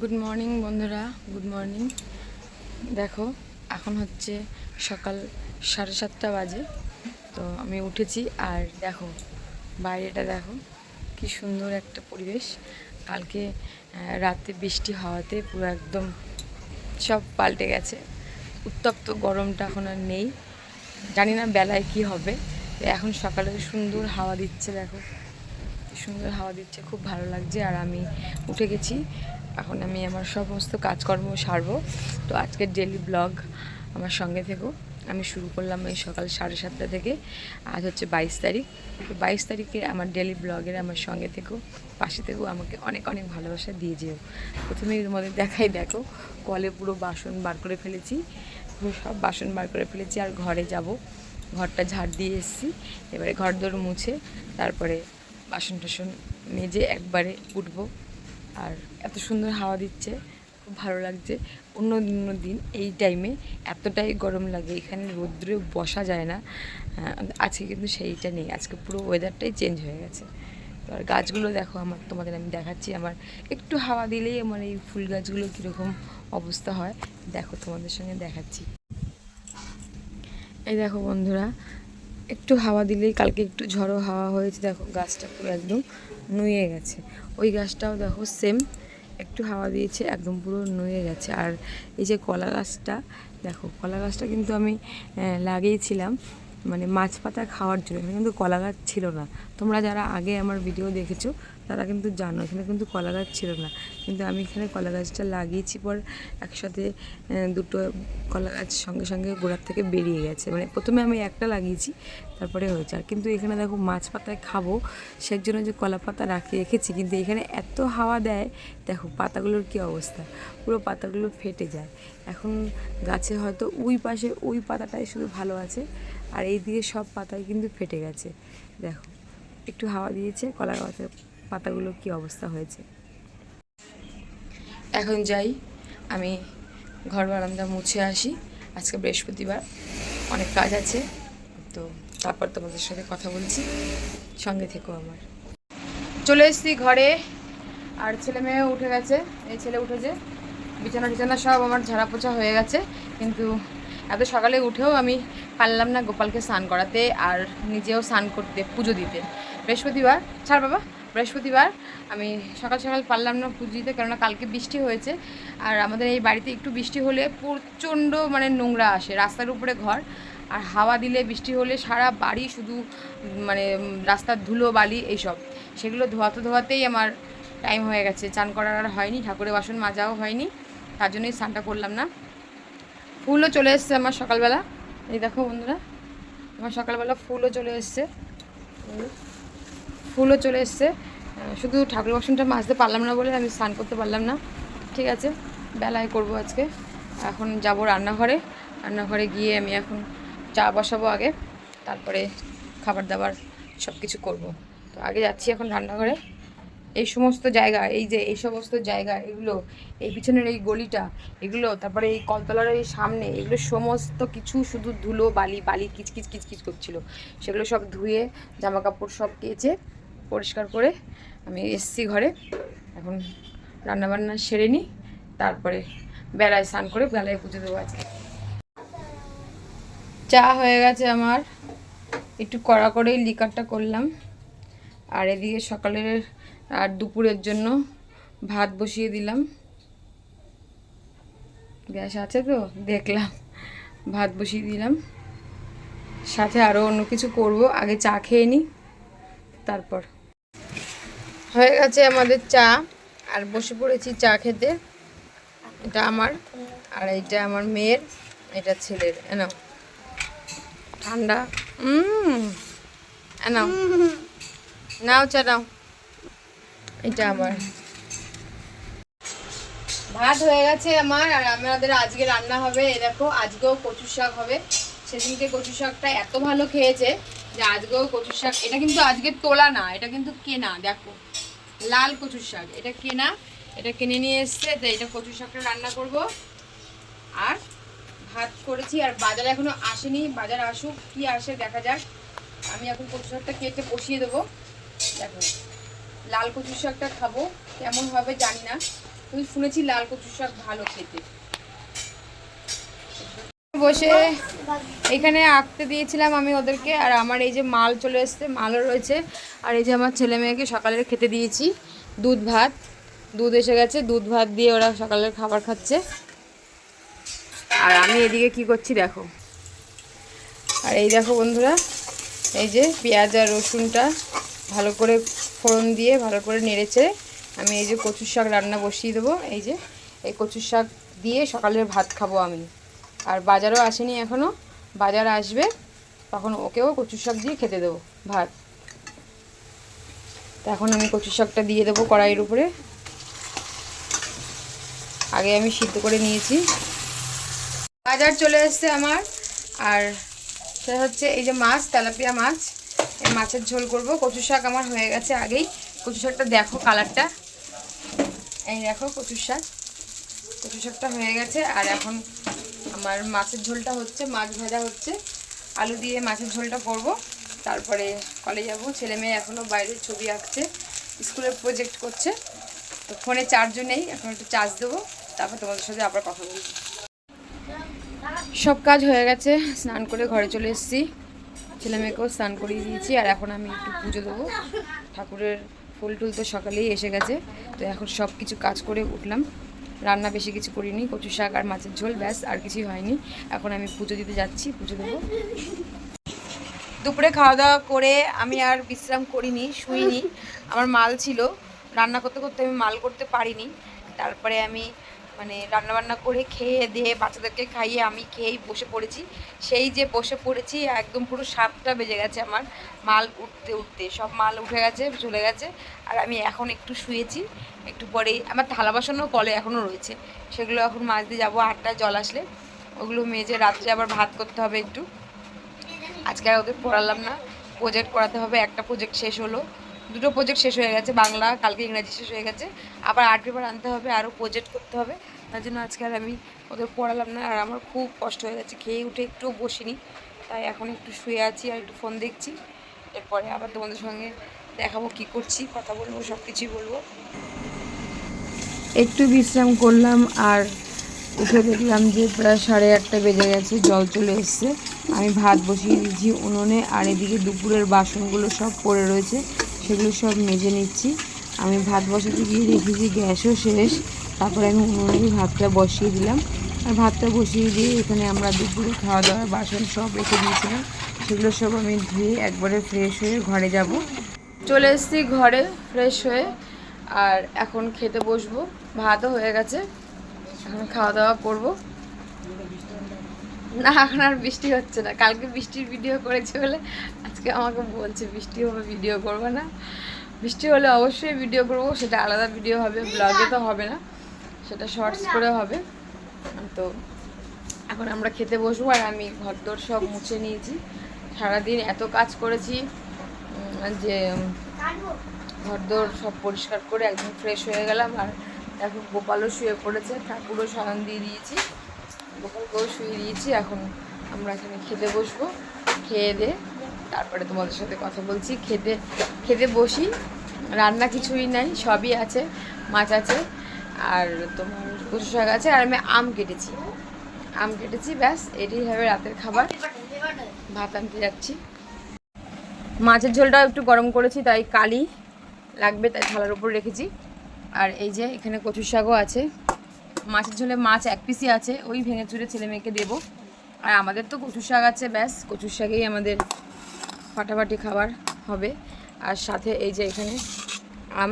Good morning বন্ধুরা। Good morning দেখো, এখন হচ্ছে সকাল সাড়ে সাতটা বাজে। তো আমি উঠেছি, আর দেখো, বাইরেটা দেখো, কি সুন্দর একটা পরিবেশ। কালকে রাতে বৃষ্টি হওয়াতে পুরো একদম সব পাল্টে গেছে। উত্তপ্ত গরমটা এখন আর নেই। জানি না বেলায় কি হবে। এখন সকালে সুন্দর হাওয়া দিচ্ছে, দেখো। সুন্দর হাওয়া দিচ্ছে, খুব ভালো লাগছে। আর আমি উঠে গেছি এখন আমি আমার সমস্ত কাজকর্ম সারবো। তো আজকের ডেলি ব্লগ আমার সঙ্গে থেকো। আমি শুরু করলাম এই সকাল সাড়ে সাতটা থেকে। আজ হচ্ছে বাইশ তারিখ। তো বাইশ তারিখে আমার ডেলি ব্লগের আমার সঙ্গে থেকো। পাশে থেকেও আমাকে অনেক অনেক ভালোবাসা দিয়ে যেও। প্রথমে মধ্যে দেখাই, দেখো, কলে পুরো বাসন বার করে ফেলেছি। পুরো সব বাসন বার করে ফেলেছি আর ঘরে যাব। ঘরটা ঝাড় দিয়ে এসেছি। এবারে ঘর দোর মুছে, তারপরে বাসন টাসন মেজে একবারে উঠবো। আর এত সুন্দর হাওয়া দিচ্ছে, খুব ভালো লাগছে। অন্য অন্য দিন, এই টাইমে এতটাই গরম লাগে, এখানে রৌদ্রে বসা যায় না। আজকে কিন্তু সেইটা নেই, আজকে পুরো ওয়েদারটাই চেঞ্জ হয়ে গেছে। তো আর গাছগুলো দেখো আমার, তোমাদের আমি দেখাচ্ছি আমার। একটু হাওয়া দিলেই আমার এই ফুল গাছগুলো কীরকম অবস্থা হয়। দেখো তোমাদের সঙ্গে দেখাচ্ছি। এই দেখো বন্ধুরা, একটু হাওয়া দিলেই কালকে একটু ঝড়ো হাওয়া হয়েছে, দেখো গাছটা পুরো একদম নুয়ে গেছে। ওই গাছটাও দেখো সেম একটু হাওয়া দিয়েছে, একদম পুরো নুয়ে গেছে। আর এই যে কলা গাছটা, দেখো, কলা গাছটা কিন্তু আমি লাগিয়েছিলাম মানে মাছ পাতা খাওয়ার জন্য। কিন্তু কলা গাছ ছিল না। তোমরা যারা আগে আমার ভিডিও দেখেছ তারা কিন্তু জানো, এখানে কিন্তু কলা গাছ ছিল না। কিন্তু আমি এখানে কলা গাছটা লাগিয়েছি পর একসাথে দুটো কলা গাছ সঙ্গে সঙ্গে গোড়ার থেকে বেরিয়ে গেছে। মানে প্রথমে আমি একটা লাগিয়েছি, তারপরে হয়েছে। আর কিন্তু এখানে দেখো মাছ পাতায় খাব সেই জন্য যে কলা পাতা রাখি, রেখেছি, কিন্তু এখানে এত হাওয়া দেয়, দেখো পাতাগুলোর কি অবস্থা। পুরো পাতাগুলো ফেটে যায়। এখন গাছে হয়তো ওই পাশে ওই পাতাটাই শুধু ভালো আছে, আর এই দিকে সব পাতাই কিন্তু ফেটে গেছে। দেখো, একটু হাওয়া দিয়েছে, কলা গাছের পাতাগুলো কি অবস্থা হয়েছে? এখন যাই। আমি ঘর বারান্দা মুছে আসি। আজকে বৃহস্পতিবার অনেক কাজ আছে। তো তারপর তোমাদের সাথে কথা বলছি। সঙ্গে থেকো আমার। চলে এসেছি ঘরে। আর ছেলে মেয়ে উঠে গেছে। এই ছেলে উঠেছে। বিছানা টিছানা সব আমার ঝাড়া পোছা হয়ে গেছে। কিন্তু এত সকালে উঠেও আমি পারলাম না গোপালকে স্নান করাতে আর নিজেও স্নান করতে, পুজো দিতে। বৃহস্পতিবার। ছাড় বাবা। বৃহস্পতিবার। আমি সকাল সকাল পারলাম না পুজো দিতে কেননা কালকে বৃষ্টি হয়েছে। আর আমাদের এই বাড়িতে একটু বৃষ্টি হলে প্রচণ্ড মানে নোংরা আসে, রাস্তার উপরে ঘর। আর হাওয়া দিলে বৃষ্টি হলে সারা বাড়ি শুধু মানে রাস্তার ধুলো, বালি এইসব। সেগুলো ধোয়াতে ধোয়াতেই আমার টাইম হয়ে গেছে। চান করার আর হয়নি, ঠাকুরের বাসন মাজাও হয়নি। তার জন্যই স্নানটা করলাম না। ফুলও চলে এসছে আমার সকালবেলা। এই দেখো বন্ধুরা, আমার সকালবেলা ফুলও চলে এসছে। ফুলও চলে এসছে। শুধু ঠাকুর বাসনটা মাজতে পারলাম না বলে আমি স্নান করতে পারলাম না। ঠিক আছে, বেলায় করব আজকে। এখন যাব রান্নাঘরে। রান্নাঘরে গিয়ে আমি এখন চা বসাবো আগে, তারপরে খাবার দাবার সব কিছু করব। তো আগে যাচ্ছি এখন রান্নাঘরে। এই সমস্ত জায়গা, এই যে এই সমস্ত জায়গা, এগুলো, এই পিছনের এই গলিটা, এগুলো, তারপরে এই কলতলার এই সামনে, এগুলো সমস্ত কিছু শুধু ধুলো, বালি বালি কিচকিচ কিচকিচ করছিল। সেগুলো সব ধুয়ে জামা কাপড় সব কেচে পরিষ্কার করে আমি এসছি ঘরে। এখন রান্নাবান্না সেরে নিই, তারপরে বেলায় স্নান করে বেলায় পুজো দেবো আজকে। চা হয়ে গেছে আমার। একটু কড়া করেই লিকারটা করলাম। আর এদিকে সকালের আর দুপুরের জন্য ভাত বসিয়ে দিলাম। গ্যাস আছে তো, দেখলাম। ভাত বসিয়ে দিলাম। সাথে আরও অন্য কিছু করব, আগে চা খেয়ে নিই, তারপর হয়ে গেছে আমাদের চা, আর বসে পড়েছি চা খেতে। এটা আমার, আর এইটা আমার মেয়ের, এটা ছেলের। এনাও ঠান্ডা। এনাও নাও। চা নাও। এটা আমার ভাত হয়ে গেছে আমার, আর আমাদের আজকে রান্না হবে এই দেখো, আজকেও কচু শাক হবে। সেদিনকে কচু শাকটা এত ভালো খেয়েছে যে আজকেও কচু শাক, এটা কিন্তু আজকে তোলা না, এটা কিন্তু কেনা, দেখো। লাল কচুর শাক। এটা কেনা, এটা কিনে নিয়ে এসছে তো এটা কচুর শাকটা রান্না করব। আর ভাত করেছি, আর বাজার এখনও আসেনি, বাজার আসুক, কি আসে দেখা যাক। আমি এখন কচু শাকটা কেটে বসিয়ে দেবো। দেখো, লাল কচুর শাকটা খাব, কেমন হবে জানি না তুমি শুনেছি লাল কচুর শাক ভালো খেতে। বসে এখানে আঁকতে দিয়েছিলাম আমি ওদেরকে, আর আমার এই যে মাল চলে এসছে, মালও রয়েছে। আর এই যে আমার ছেলে মেয়েকে সকালের খেতে দিয়েছি, দুধ ভাত। দুধ এসে গেছে, দুধ ভাত দিয়ে ওরা সকালের খাবার খাচ্ছে। আর আমি এদিকে কি করছি দেখো। আর এই দেখো বন্ধুরা, এই যে পেঁয়াজ আর রসুনটা ভালো করে ফোড়ন দিয়ে ভালো করে নেড়েছে আমি এই যে কচুর শাক রান্না বসিয়ে দেবো। এই যে, এই কচুর শাক দিয়ে সকালের ভাত খাব আমি। আর বাজারও আসেনি এখনও বাজার আসবে, তখন ওকেও কচুর শাক দিয়ে খেতে দেবো, ভাত। তো এখন আমি কচুর শাকটা দিয়ে দেবো কড়াইয়ের উপরে। আগে আমি সিদ্ধ করে নিয়েছি। বাজার চলে এসছে আমার। আর সেটা হচ্ছে এই যে মাছ, তেলাপিয়া মাছ। এই মাছের ঝোল করব। কচু শাক আমার হয়ে গেছে আগেই। কচু শাকটা দেখো কালারটা। এই দেখো কচু শাক। কচু শাকটা হয়ে গেছে। আর এখন আমার মাছের ঝোলটা হচ্ছে, মাছ ভাজা হচ্ছে। আলু দিয়ে মাছের ঝোলটা করব। তারপরে কলেজ যাব। ছেলে মেয়ে এখনও বাইরের ছবি আঁকছে, স্কুলের প্রজেক্ট করছে। তো ফোনে চার্জও নেই এখন একটু চার্জ দেবো। তারপর তোমাদের সাথে আবার কথা বলব। সব কাজ হয়ে গেছে, স্নান করে ঘরে চলে এসেছি। ছেলে মেয়েকেও স্নান করিয়ে দিয়েছি, আর এখন আমি একটু পুজো দেবো। ঠাকুরের ফুল টুল তো সকালেই এসে গেছে, তো এখন সব কিছু কাজ করে উঠলাম। রান্না বেশি কিছু করিনি কচু শাক আর মাছের ঝোল, ব্যাস, আর কিছুই হয়নি। এখন আমি পুজো দিতে যাচ্ছি, পুজো দেবো। দুপুরে খাওয়া দাওয়া করে আমি আর বিশ্রাম করিনি, শুইনি। আমার মাল ছিল। রান্না করতে করতে আমি মাল করতে পারিনি। তারপরে আমি মানে রান্না বান্না করে খেয়ে দিয়ে বাচ্চাদেরকে খাইয়ে আমি খেয়েই বসে পড়েছি। সেই যে বসে পড়েছি, একদম পুরো সাতটা বেজে গেছে আমার। মাল উঠতে উঠতে। সব মাল উঠে গেছে, চলে গেছে। আর আমি এখন একটু শুয়েছি। একটু পরেই আমার থালা বাসনও কলে এখনও রয়েছে। সেগুলো এখন মাছ দিয়ে যাব, আটটায় জল আসলে। ওগুলো মেজে রাত্রে আবার ভাত করতে হবে একটু। আজকে আর ওদের পড়ালাম না। প্রজেক্ট করাতে হবে, একটা প্রজেক্ট শেষ হলো। দুটো প্রজেক্ট শেষ হয়ে গেছে, বাংলা, কালকে ইংরাজি শেষ হয়ে গেছে। আবার আর্ট পেপার আনতে হবে আরও প্রজেক্ট করতে হবে। তার জন্য আজকে আর আমি ওদের পড়ালাম না, আর আমার খুব কষ্ট হয়ে গেছে, খেয়ে উঠে একটুও বসিনি। তাই এখন একটু শুয়ে আছি আর একটু ফোন দেখছি। এরপরে আবার তোমাদের সঙ্গে দেখাবো কি করছি, কথা বলব সব কিছুই বলব। একটু বিশ্রাম করলাম আর উঠে দেখলাম যে প্রায় সাড়ে আটটা বেজে গেছে, জল চলে এসছে। আমি ভাত বসিয়ে দিয়েছি উনুনে, আর এদিকে দুপুরের বাসনগুলো সব পড়ে রয়েছে। সেগুলো সব মেজে নিচ্ছি। আমি ভাত বসাতে গিয়ে দেখেছি গ্যাসও শেষ। তারপরে আমি উনুনে ভাতটা বসিয়ে দিলাম। আর ভাতটা বসিয়ে দিয়ে এখানে আমরা দুপুরে খাওয়া দাওয়ার বাসন সব রেখে দিয়েছিলাম। সেগুলো সব আমি ধুয়ে একবারে ফ্রেশ হয়ে ঘরে যাব। চলে এসেছি ঘরে ফ্রেশ হয়ে। আর এখন খেতে বসবো। ভাতও হয়ে গেছে। এখন খাওয়া দাওয়া করব। না, এখন আর বৃষ্টি হচ্ছে না। কালকে বৃষ্টির ভিডিও করেছে বলে আজকে আমাকে বলছে, বৃষ্টি হবে ভিডিও করবে না। বৃষ্টি হলে অবশ্যই ভিডিও করব, সেটা আলাদা ভিডিও হবে ব্লগে তো হবে না। সেটা শর্টস করে হবে। তো এখন আমরা খেতে বসবো আর আমি ঘরদোর সব মুছে নিয়েছি। সারাদিন এত কাজ করেছি যে ঘরদোর সব পরিষ্কার করে একদম ফ্রেশ হয়ে গেলাম। আর এখন গোপালও শুয়ে পড়েছে, ঠাকুরও শয়ন দিয়ে দিয়েছি। গোপালকেও শুয়ে দিয়েছি, এখন আমরা এখানে খেতে বসবো। খেয়ে দিয়ে তারপরে তোমাদের সাথে কথা বলছি। খেতে খেতে বসি, রান্না কিছুই নাই, সবই আছে, মাছ আছে, আর তোমার কচু শাক আছে, আর আমি আম কেটেছি। আম কেটেছি, ব্যাস, এটাই হবে রাতের খাবার। ভাত আনতে যাচ্ছি। মাছের ঝোলটাও একটু গরম করেছি, তাই কালি লাগবে, তাই থালার উপর রেখেছি। আর এই যে এখানে কচুর শাকও আছে। মাছের ঝোলে মাছ এক পিসই আছে, ওই ভেঙে চুরে ছেলে মেয়েকে দেবো। আর আমাদের তো কচুর শাক আছে, ব্যাস, কচুর শাকেই আমাদের ফাটাফাটি খাবার হবে। আর সাথে এই যে এখানে আম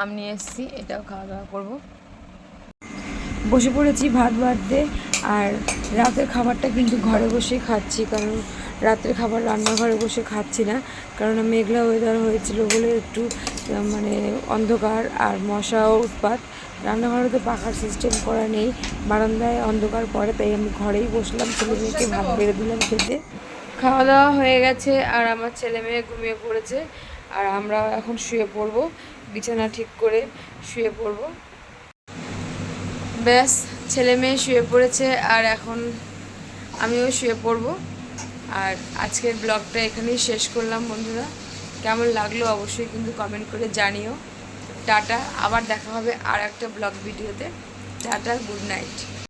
আম নিয়ে এসেছি, এটাও খাওয়া দাওয়া করব। বসে পড়েছি ভাত বাড়তে, আর রাতের খাবারটা কিন্তু ঘরে বসেই খাচ্ছি, কারণ রাতের খাবার রান্নাঘরে বসে খাচ্ছি না কারণ মেঘলা ওয়েদার হয়েছিল বলে একটু মানে অন্ধকার আর মশাও উৎপাত। রান্নাঘরে তো পাখার সিস্টেম করা নেই। বারান্দায় অন্ধকার পড়ে, তাই আমি ঘরেই বসলাম। ছেলে মেয়েকে ভাত বেড়ে দিলাম খেতে। খাওয়া দাওয়া হয়ে গেছে, আর আমার ছেলে মেয়ে ঘুমিয়ে পড়েছে। আর আমরা এখন শুয়ে পড়ব, বিছানা ঠিক করে শুয়ে পড়ব। ব্যাস, ছেলে মেয়ে শুয়ে পড়েছে, আর এখন আমিও শুয়ে পড়ব। আর আজকের ব্লগটা এখানেই শেষ করলাম, বন্ধুরা। কেমন লাগল অবশ্যই কিন্তু কমেন্ট করে জানিও। টাটা আবার দেখা হবে আর একটা ব্লগ ভিডিওতে। Tata good night